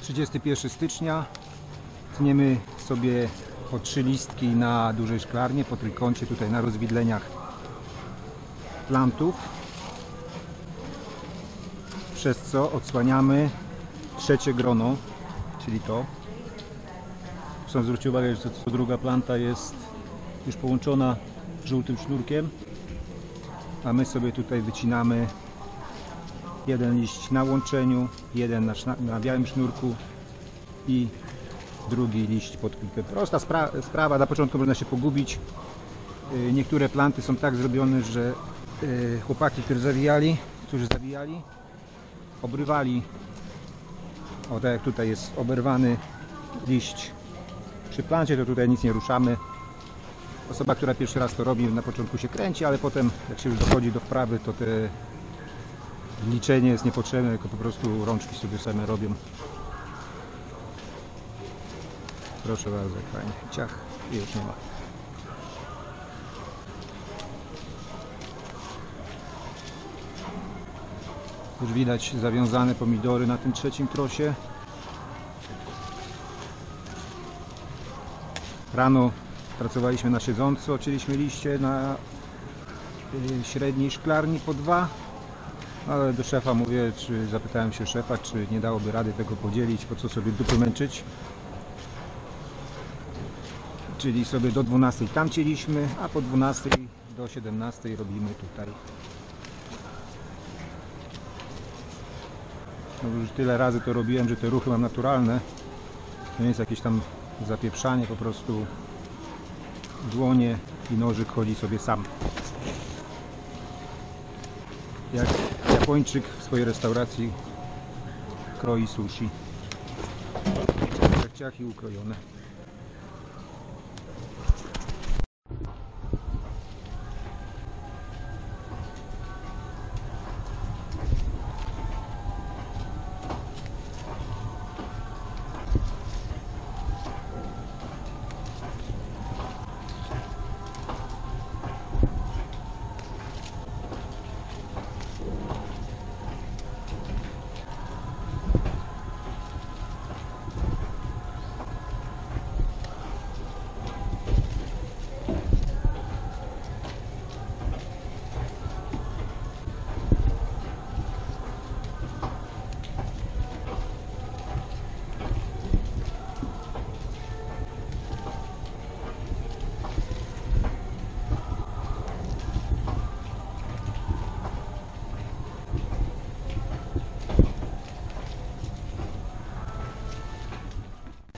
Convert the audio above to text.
31 stycznia. Tniemy sobie po trzy listki na dużej szklarni, po trójkącie tutaj na rozwidleniach plantów. Przez co odsłaniamy trzecie grono, czyli to. Proszę zwrócić uwagę, że co druga planta jest już połączona żółtym sznurkiem, a my sobie tutaj wycinamy jeden liść na łączeniu, jeden na, na białym sznurku i drugi liść pod kilkę. Prosta spra- sprawa, na początku można się pogubić. Y, Niektóre planty są tak zrobione, że y, chłopaki, którzy zawijali, którzy zawijali, obrywali, o tak jak tutaj jest oberwany liść przy plancie, to tutaj nic nie ruszamy. Osoba, która pierwszy raz to robi, na początku się kręci, ale potem jak się już dochodzi do wprawy, to te liczenie jest niepotrzebne, tylko po prostu rączki sobie same robią. Proszę bardzo, fajnie. Ciach i już nie ma. Już widać zawiązane pomidory na tym trzecim trosie. Rano pracowaliśmy na siedząco, odcięliśmy liście na y, średniej szklarni po dwa. Ale do szefa mówię, czy zapytałem się szefa, czy nie dałoby rady tego podzielić, po co sobie dupy męczyć. Czyli sobie do 12 tam cieliśmy, a po 12 do 17 robimy tutaj. No już tyle razy to robiłem, że te ruchy mam naturalne. To nie jest jakieś tam zapieprzanie, po prostu dłonie i nożyk chodzi sobie sam. Jak Japończyk w swojej restauracji kroi sushi. Ciach, i ukrojone.